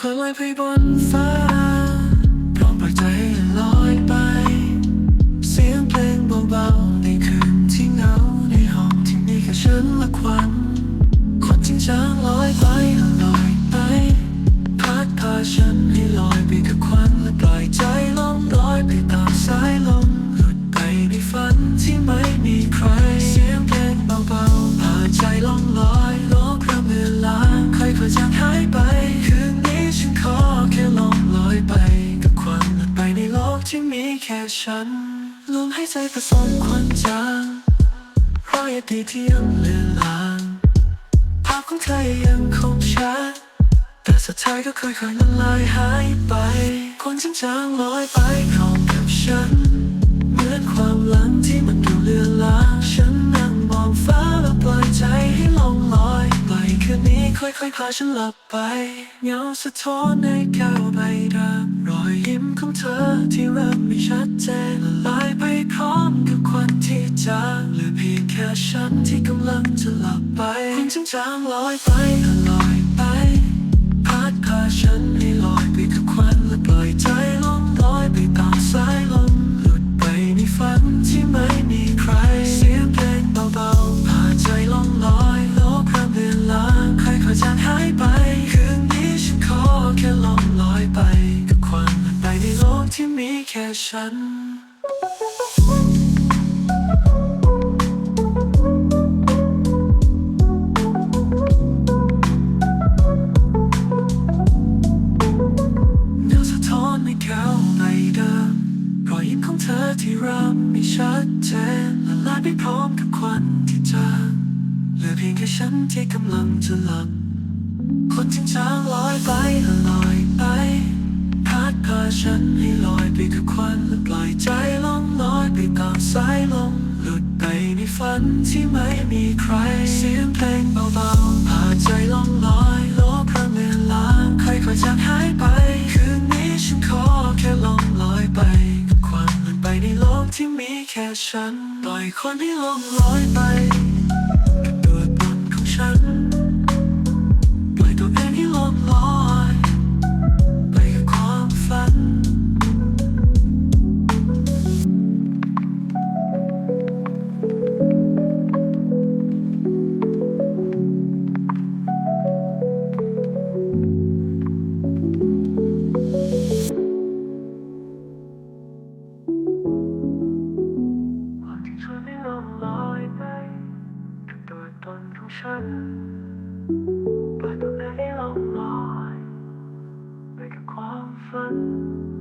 คนลอยไปบนฟ้าพร้อมปล่อยใจให้ลอยไป เสียงเพลงเบาๆในคืนที่เหงาในห้องที่มีแค่ฉันและควันคนจริงจังลอยไปลอยไปพัดพาฉันให้ลอยไปกับควันและปล่อยใจล่องลอยไปตามสายลม ฉันลมหายใจผสมควันจางรอยอดีตที่ยังเลือนลางภาพของเธอยังคงชัดแต่สุดท้ายก็ค่อยๆละลายหายไป คนจางๆลอยไปพร้อมกับฉัน เหมือนความหลังที่มันดูเลือนลางฉันนั่งมองฟ้าแล้วปล่อยใจให้ลงลอยปล่อยคืนนี้ค่อยๆพาฉันหลับไปเงาสะท้อนในแก้วใบดำ ชัดเจนละลายไปพร้อมกับควันที่จางเหลือเพียงแค่ฉันที่กำลังจะหลับไปคนจางๆลอยไปลอยไป พัดพาฉันให้ลอย องเธอที่เริ่มไม่ชัดเจนละลายไปพร้อมกับควันที่จางเหลือเพียงแค่ฉันที่กำลังจะหลับคนจริงจางลอยไปลอยไป พาฉันให้ลอยไปกับควันและปล่อยใจล่องลอยไปตามสายลมหลุดไปในฝันที่ไม่มีใคร เสียงเพลงเบาๆพาใจล่องลอยโลกเริ่มเลือนลางค่อยๆจางหายไป คืนนี้ฉันขอแค่ล่องลอยไปกับควันหลุดไปในโลกที่มีแค่ฉัน ปล่อยคนให้ล่องลอยไป ตนของฉันปล่